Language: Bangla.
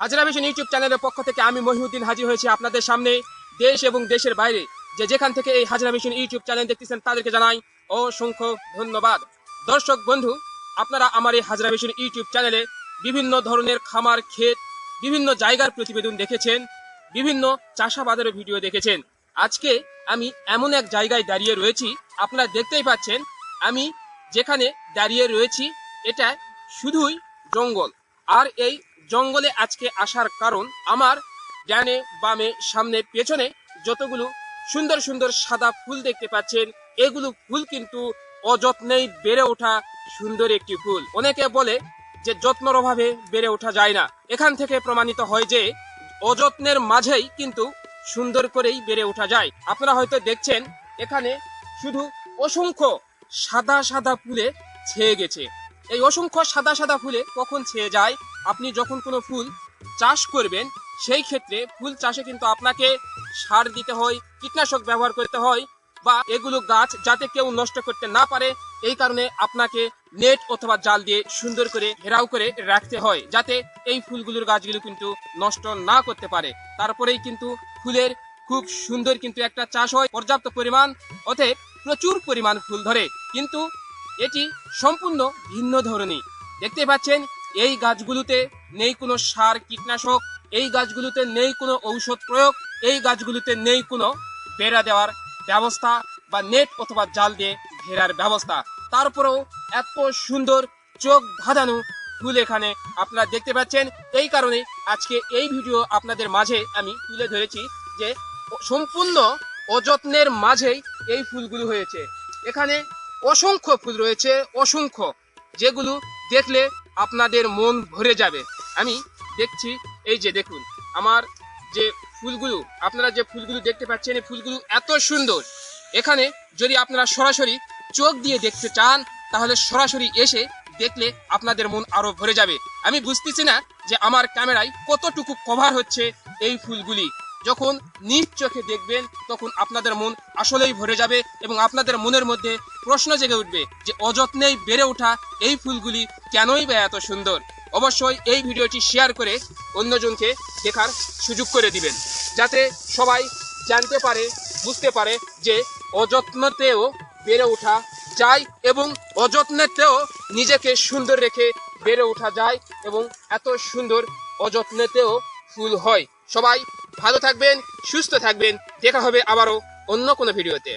হাজরা ভিশন ইউটিউব চ্যানেলের পক্ষ থেকে আমি মহিউদ্দিন হাজির হয়েছি আপনাদের সামনে দেশ এবং দেশের বাইরে। যে যেখান থেকে এই হাজরা ভিশন ইউটিউব চ্যানেল দেখতেছেন তাদেরকে জানাই অসংখ্য ধন্যবাদ। দর্শক বন্ধু, আপনারা আমার এই হাজরা ভিশন ইউটিউব চ্যানেলে বিভিন্ন ধরনের খামার, ক্ষেত, বিভিন্ন জায়গার প্রতিবেদন দেখেছেন, বিভিন্ন চাষাবাদের ভিডিও দেখেছেন। আজকে আমি এমন এক জায়গায় দাঁড়িয়ে রয়েছি, আপনারা দেখতেই পাচ্ছেন, আমি যেখানে দাঁড়িয়ে রয়েছি, এটা শুধুই জঙ্গল। আর এই জঙ্গলে আজকে আসার কারণ আমার ডানে বামে সামনে পেছনে যতগুলো সুন্দর সুন্দর সাদা ফুল দেখতে পাচ্ছেন, এগুলো ফুল কিন্তু অযত্নেই বেড়ে ওঠা সুন্দর একটি ফুল। অনেকে বলে যে যত্নর অভাবে বেড়ে ওঠা যায় না। এখান থেকে প্রমাণিত হয় যে অযত্নের মাঝেই কিন্তু সুন্দর করেই বেড়ে ওঠা যায়। আপনারা হয়তো দেখছেন, এখানে শুধু অসংখ্য সাদা সাদা ফুলে ছেয়ে গেছে। এই অসংখ্য সাদা সাদা ফুলে কখন ছেয়ে যায়, আপনি যখন কোনো ফুল চাষ করবেন, সেই ক্ষেত্রে ফুল চাষে কিন্তু আপনাকে সার দিতে হয়, কীটনাশক ব্যবহার করতে হয়, বা এগুলো গাছ যাতে কেউ নষ্ট করতে না পারে, এই কারণে আপনাকে নেট অথবা জাল দিয়ে সুন্দর করে ঘেরাও করে রাখতে হয়, যাতে এই ফুলগুলোর গাছগুলো কিন্তু নষ্ট না করতে পারে। তারপরেই কিন্তু ফুলের খুব সুন্দর কিন্তু একটা চাষ হয়, পর্যাপ্ত পরিমাণ, অতএব প্রচুর পরিমাণ ফুল ধরে। কিন্তু এটি সম্পূর্ণ ভিন্ন ধরনের। দেখতে পাচ্ছেন, এই গাছগুলোতে নেই কোনো সার, কীটনাশক, এই গাছগুলোতে নেই কোনো ঔষধ প্রয়োগ, এই গাছগুলোতে নেই কোনো বেড়া দেওয়ার ব্যবস্থা বা নেট অথবা জাল দিয়ে ঘেরার ব্যবস্থা। তারপরেও এত সুন্দর চোখ ধাঁধানো ফুল এখানে আপনারা দেখতে পাচ্ছেন। এই কারণে আজকে এই ভিডিও আপনাদের মাঝে আমি তুলে ধরেছি যে সম্পূর্ণ অযত্নের মাঝেই এই ফুলগুলো হয়েছে। এখানে অসংখ্য ফুল রয়েছে, অসংখ্য, যেগুলো দেখলে আপনাদের মন ভরে যাবে। আমি দেখছি, এই যে দেখুন, আমার যে ফুলগুলো, আপনারা যে ফুলগুলো দেখতে পাচ্ছেন, এই ফুলগুলো এত সুন্দর। এখানে যদি আপনারা সরাসরি চোখ দিয়ে দেখতে চান, তাহলে সরাসরি এসে দেখলে আপনাদের মন আরও ভরে যাবে। আমি বুঝতেছি না যে আমার ক্যামেরায় কতটুকু কভার হচ্ছে এই ফুলগুলি। যখন নিজ চোখে দেখবেন, তখন আপনাদের মন আসলেই ভরে যাবে এবং আপনাদের মনের মধ্যে প্রশ্ন জেগে উঠবে যে অযত্নেই বেড়ে ওঠা এই ফুলগুলি কেনই বা এত সুন্দর? অবশ্যই এই ভিডিওটি শেয়ার করে অন্যজনকে দেখার সুযোগ করে দিবেন, যাতে সবাই জানতে পারে, বুঝতে পারে যে অযত্নতেও বেড়ে ওঠা যায় এবং অযত্নেতেও নিজেকে সুন্দর রেখে বেড়ে ওঠা যায় এবং এত সুন্দর অযত্নেতেও ফুল হয়। সবাই ভালো থাকবেন সুস্থ থাকবেন। দেখা হবে আবারও অন্য কোনো ভিডিওতে।